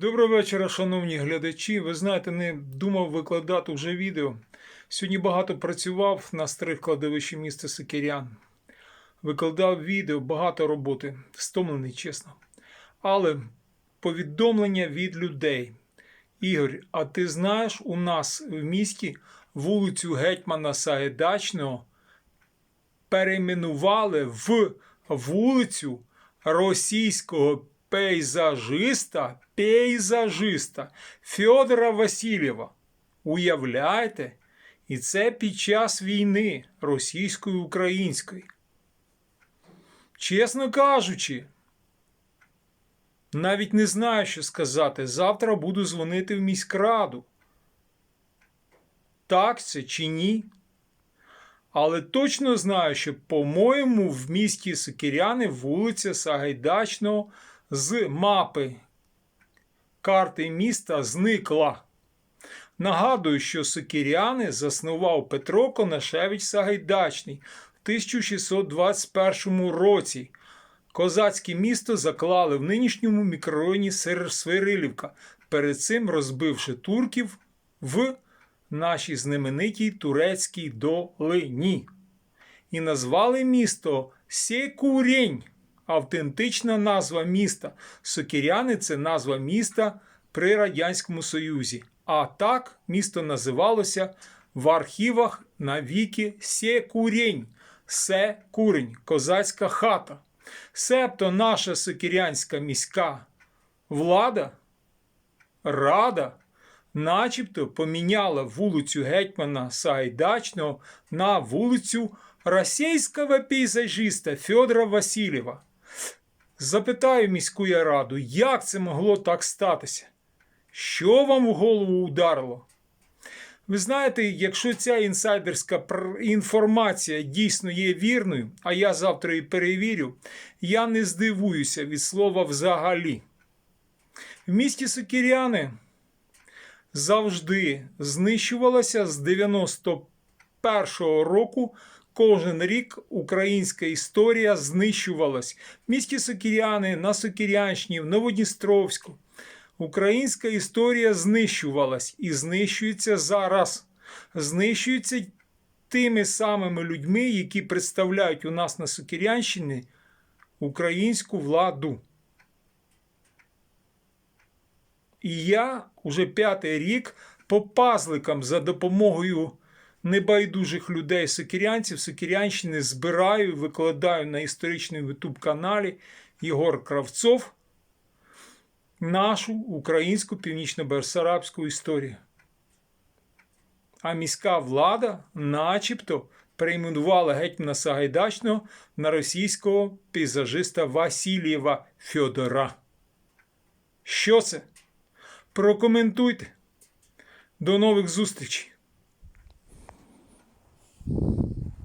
Доброго вечора, шановні глядачі. Ви знаєте, не думав викладати вже відео. Сьогодні багато працював на старих кладовищі міста Сокирян. Викладав відео, багато роботи, стомлений, чесно. Але повідомлення від людей. Ігор, а ти знаєш, у нас в місті вулицю Гетьмана Сагайдачного перейменували в вулицю російського пейзажиста, пейзажиста Федора Васильєва. Уявляєте? І це під час війни російської української. Чесно кажучи, навіть не знаю, що сказати. Завтра буду дзвонити в міськраду. Так це чи ні? Але точно знаю, що, по-моєму, в місті Сокиряни вулиця Сагайдачного з мапи карти міста зникла. Нагадую, що Сокиряни заснував Петро Конашевич Сагайдачний в 1621 році. Козацьке місто заклали в нинішньому мікрорайоні Свирилівка, перед цим розбивши турків в нашій знаменитій турецькій долині. І назвали місто Секурень. Автентична назва міста. Сокиряни це назва міста при Радянському Союзі. А так місто називалося в архівах навіки Секурень. Се-курень, козацька хата. Себто наша сокирянська міська влада, рада, начебто поміняла вулицю Гетьмана Сагайдачного на вулицю російського пейзажиста Федора Васильєва. Запитаю міську я раду, як це могло так статися? Що вам в голову ударило? Ви знаєте, якщо ця інсайдерська інформація дійсно є вірною, а я завтра її перевірю, я не здивуюся від слова взагалі. В місті Сокиряни завжди знищувалася з 91-го року. Кожен рік українська історія знищувалась. В місті Сокиряни, на Сокирянщині, в Новодністровську. Українська історія знищувалась і знищується зараз. Знищується тими самими людьми, які представляють у нас на Сокирянщині українську владу. І я уже п'ятий рік по пазликам за допомогою небайдужих людей сокирянців Сокирянщини збираю і викладаю на історичному ютуб каналі Єгор Кравцов нашу українську північно-берсарабську історію. А міська влада начебто перейменувала гетьмана Сагайдачного на російського пейзажиста Васильєва Фьодора. Що це? Прокоментуйте. До нових зустрічей!